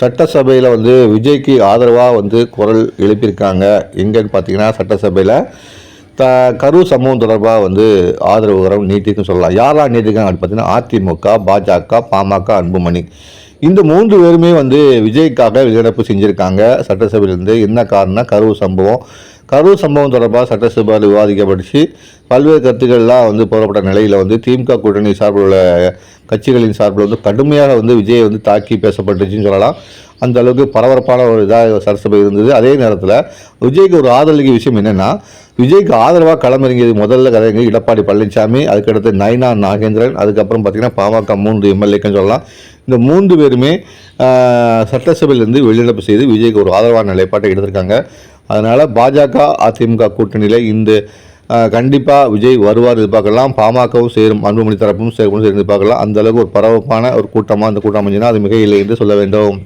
சட்டசபையில் வந்து விஜய்க்கு ஆதரவாக வந்து குரல் எழுப்பியிருக்காங்க. எங்கன்னு பார்த்தீங்கன்னா சட்டசபையில் த கரூர் சம்பவம் தொடர்பாக வந்து ஆதரவு உரம் நீட்டிக்குன்னு சொல்லலாம். யாரெல்லாம் நீட்டிருக்காங்க அப்படின்னு பார்த்தீங்கன்னா அதிமுக பாஜக பாமக அன்புமணி. இந்த மூன்று பேருமே வந்து விஜய்க்காக வெளிநடப்பு செஞ்சுருக்காங்க. சட்டசபையிலேருந்து என்ன காரணம் கரூர் சம்பவம். கரூர் சம்பவம் தொடர்பாக சட்டசபையில் விவாதிக்கப்பட்டுச்சு. பல்வேறு கருத்துக்கள்லாம் வந்து போடப்பட்ட நிலையில் வந்து திமுக கூட்டணி சார்பில் உள்ள கட்சிகளின் சார்பில் வந்து கடுமையாக வந்து விஜயை வந்து தாக்கி பேசப்பட்டுச்சுன்னு சொல்லலாம். அந்த அளவுக்கு பரபரப்பான ஒரு இதாக சட்டசபை இருந்தது. அதே நேரத்தில் விஜய்க்கு ஒரு ஆதரவு விஷயம் என்னென்னா விஜய்க்கு ஆதரவாக களமிறங்கியது முதல்ல கதைங்க எடப்பாடி பழனிசாமி அதுக்கடுத்து நயனா நாகேந்திரன் அதுக்கப்புறம் பார்த்திங்கன்னா பாமக மூன்று எம்எல்ஏக்குன்னு சொல்லலாம். இந்த மூன்று பேருமே சட்டசபையிலிருந்து வெளிநடப்பு செய்து விஜய்க்கு ஒரு ஆதரவான நிலைப்பாட்டை எடுத்திருக்காங்க. அதனால் பாஜக அதிமுக கூட்டணியில் இந்த கண்டிப்பாக விஜய் வருவார் எதிர்பார்க்கலாம். பாமகவும் சேரும் அன்புமணி தரப்பும் சேரும் சேர்ந்து பார்க்கலாம் அந்தளவுக்கு ஒரு பரபரப்பான ஒரு கூட்டமாக அந்த கூட்டம் அமைஞ்சுன்னா அது மிக இல்லை என்று சொல்ல வேண்டும்.